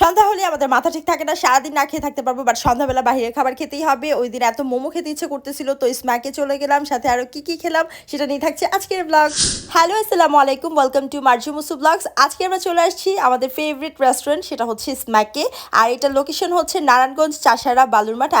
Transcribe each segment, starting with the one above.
সন্ধ্যা হলে আমাদের মাথা ঠিক থাকে না, সারাদিন না খেয়ে থাকতে পারব বাট সন্ধ্যাবেলা বাইরের খাবার খেতেই হবে। ওই দিন এত মোমো খেতে ইচ্ছে করতেছিল, তো স্ম্যাকে চলে গেলাম, সাথে আরও কি কি খেলাম সেটা নিয়ে থাকছে আজকের ব্লগ হ্যালো আসসালামু আলাইকুম welcome to Marju Musu blogs আজকে আমরা চলে আসছি আমাদের ফেভারিট রেস্টুরেন্ট সেটা হচ্ছে স্ম্যাকে। আর এটা লোকেশন হচ্ছে নারায়ণগঞ্জ, চাষারা বালুরমাঠ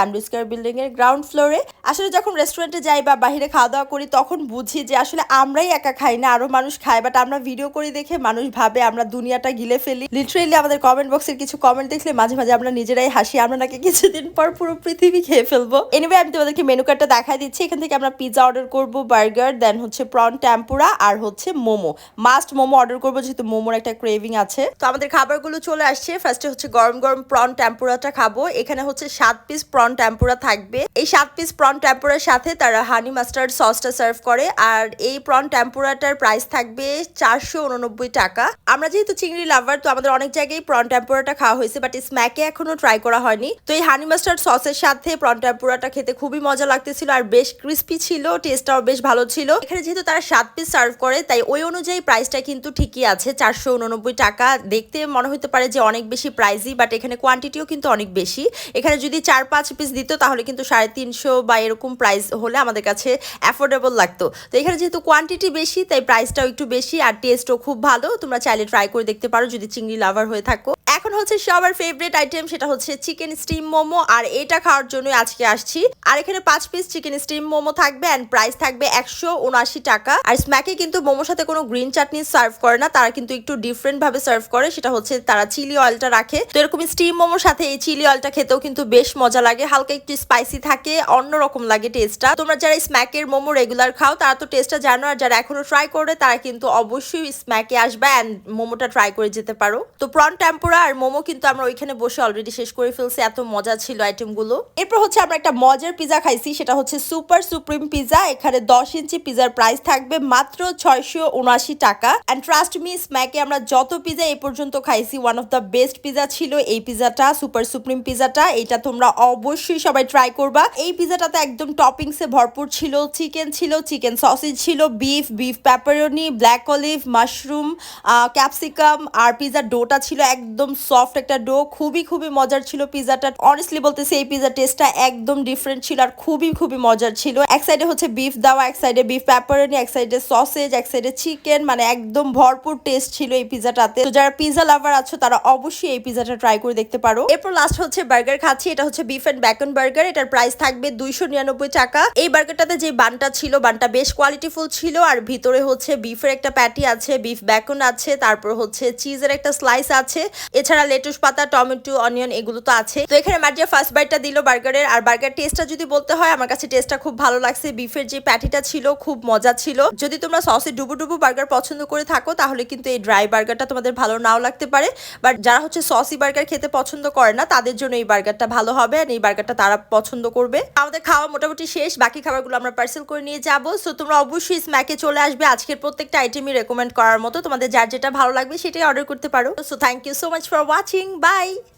বিল্ডিং এর গ্রাউন্ড ফ্লোরে আসলে যখন রেস্টুরেন্টে যাই বা বাইরে খাওয়া দাওয়া করি, তখন বুঝি যে আসলে আমরাই একা খাই না, আরও মানুষ খায় বাট আমরা ভিডিও করে দেখে মানুষ ভাবে আমরা দুনিয়াটা গিলে ফেলি। লিটারেলি আমাদের কমেন্ট বক্সের কিছু কমেন্ট দেখলে মাঝে মাঝে আমরা নিজেরাই হাসি, আমরা নাকি কিছুদিন পর পুরো পৃথিবী খেয়ে ফেলব। এনিওয়ে আমি তোমাদেরকে মেনু কার্ডটা দেখাই দিচ্ছি। এখান থেকে আমরা পিৎজা অর্ডার করব বার্গার দেন হচ্ছে প্রন ট্যাম্পুরা আর হচ্ছে মোমো। মাস্ট মোমো অর্ডার করব যেহেতু মোমোর একটা ক্রেভিং আছে। তো আমাদের খাবারগুলো চলে আসছে। ফার্স্টে হচ্ছে গরম গরম প্রন ট্যাম্পুরাটা খাব। এখানে হচ্ছে সাত পিস প্রন ট্যাম্পুরা থাকবে। এই সাত পিস প্রন ট্যাম্পুরার সাথে তারা হানি মাস্টার্ড সসটা সার্ভ করে। আর এই প্রন ট্যাম্পুরাটার প্রাইস থাকবে চারশো উননব্বই টাকা। আমরা যেহেতু চিংড়ি লাভার তো আমাদের অনেক জায়গায় প্রন ট্যাম্পুরাটা খাওয়া হয়েছে বাট স্ম্যাকে এখনও ট্রাই করা হয়নি। তো এই হানি মাস্টার্ড সসের সাথে প্রন ট্যাম্পুরাটা খেতে খুবই মজা লাগতেছিল আর বেশ ক্রিস্পি ছিল টেস্টটাও বেশ ভালো ছিল। এখানে যেহেতু তারা সাত পিস সার্ভ করে, তাই ওই অনুযায়ী প্রাইসটা কিন্তু ঠিকই আছে, চারশো উননব্বই টাকা। দেখতে মনে হতে পারে যে অনেক বেশি প্রাইসই বাট এখানে কোয়ান্টিটিও কিন্তু অনেক বেশি। এখানে যদি চার পাঁচ পিস দিত, তাহলে কিন্তু সাড়ে তিনশো বা এরকম প্রাইস হলে আমাদের কাছে অ্যাফোর্ডেবল লাগতো। তো এখানে যেহেতু কোয়ান্টিটি বেশি, তাই প্রাইসটাও একটু বেশি আর টেস্টও খুব ভালো। তোমরা চাইলে ট্রাই করে দেখতে পারো, যদি চিংড়ি লাভার হয়ে থাকো। এখন হচ্ছে সবার ফেভারিট আইটেম সেটা হচ্ছে চিকেন স্টিম মোমো, আর এটা খাওয়ার জন্য আজকে আসছি। আর এখানে পাঁচ পিস চিকেন স্টিম মোমো থাকবে অ্যান্ড প্রাইস থাকবে একশো উনআশি টাকা। আর স্ম্যাকে কিন্তু মোমোর সাথে কোনো গ্রিন চাটনি সার্ভ করে না, তারা কিন্তু একটু ডিফারেন্ট ভাবে সার্ভ করে, সেটা হচ্ছে তারা চিলি অয়েলটা রাখে। তো এরকম স্টিম মোমোর সাথে এই চিলি অয়েলটা খেতেও কিন্তু বেশ মজা লাগে, হালকা একটু স্পাইসি থাকে, অন্যরকম লাগে টেস্টটা তোমরা যারা স্ম্যাকের মোমো রেগুলার খাও, তারা তো টেস্টটা জানো, আর যারা এখনও ট্রাই করে তারা কিন্তু অবশ্যই স্ম্যাকে আসবে অ্যান্ড মোমোটা ট্রাই করে যেতে পারো। তো প্রন টেম্পোরা আর মোমো কিন্তু আমরা ওইখানে বসে অলরেডি শেষ করে ফেলছি, এত মজা ছিল আইটেমগুলো এরপর হচ্ছে আমরা একটা মজার পিজা খাইছি, সেটা হচ্ছে সুপার সুপ্রিম পিজা এখানে দশ ইঞ্চি পিজার প্রাইস থাকবে মাত্র ছয়শো উনআশি টাকা। অ্যান্ড ট্রাস্ট মি স্ম্যাকে আমরা যত পিজা এই পর্যন্ত খাইছি one of the best pizza ছিল এই পিজাটা সুপার সুপ্রিম পিজাটা এটা তোমরা অবশ্যই সবাই ট্রাই করবা। এই পিজাটাতে একদম টপিংসে ভরপুর ছিল চিকেন ছিল চিকেন সসেজ ছিল beef beef pepperoni black olive mushroom capsicum আর পিজার ডোটা ছিল একদম সফট একটা ডো খুবই খুবই মজার ছিল পিজাটা অনেস্টলি বলতেছি এই পিজা টেস্টটা একদম ডিফারেন্ট ছিল আর খুবই খুবই মজার ছিল। এক সাইডে হচ্ছে বিফ দেওয়া, এক সাইডে বিফ প্যাপারনি এক সাইডে সসেজ এক সাইডে চিকেন মানে একদম ভরপুর টেস্ট ছিল এই পিজাটাতে তো যারা পিজা লাভার আছো, তারা অবশ্যই এই পিজাটা ট্রাই করে দেখতে পারো। এরপর লাস্ট হচ্ছে বার্গার খাচ্ছি, এটা হচ্ছে বিফ এন্ড ব্যাকন বার্গার এটার প্রাইস থাকবে দুইশো নিরানব্বই টাকা। এই বার্গারটাতে যে বানটা ছিল, বানটা বেশ কোয়ালিটিফুল ছিল, আর ভিতরে হচ্ছে বিফের একটা প্যাটি আছে বিফ ব্যাকন আছে, তারপর হচ্ছে চিজের একটা স্লাইস আছে। এছাড়া লেটুস পাতা, টমেটো, অনিয়ন এগুলো তো আছে। তো এখানে মার্জিয়া ফার্স্ট বাইটটা দিল বার্গারের আর বার্গার টেস্টটা যদি বলতে হয়, আমার কাছে টেস্টটা খুব ভালো লাগছে। বিফের যে প্যাটিটা ছিল, খুব মজা ছিল। যদি তোমরা সসে ডুবু ডুবু বার্গার পছন্দ করে থাকো, তাহলে কিন্তু এই ড্রাই বার্গারটা তোমাদের ভালো নাও লাগতে পারে। বাট যারা হচ্ছে সসি বার্গার খেতে পছন্দ করে না, তাদের জন্য এই বার্গারটা ভালো হবে। আর এই বার্গারটা তারা পছন্দ করবে। আমাদের খাওয়া মোটামুটি শেষ। বাকি খাবারগুলো আমরা পার্সেল করে নিয়ে যাব। সো তোমরা অবশ্যই স্ম্যাকে চলে আসবে। আজকের প্রত্যেকটা আইটেমই রেকমেন্ড করার মতো। তোমাদের যার যেটা ভালো লাগবে, সেটাই অর্ডার করতে পারো। So thank you so much much for watching. Bye!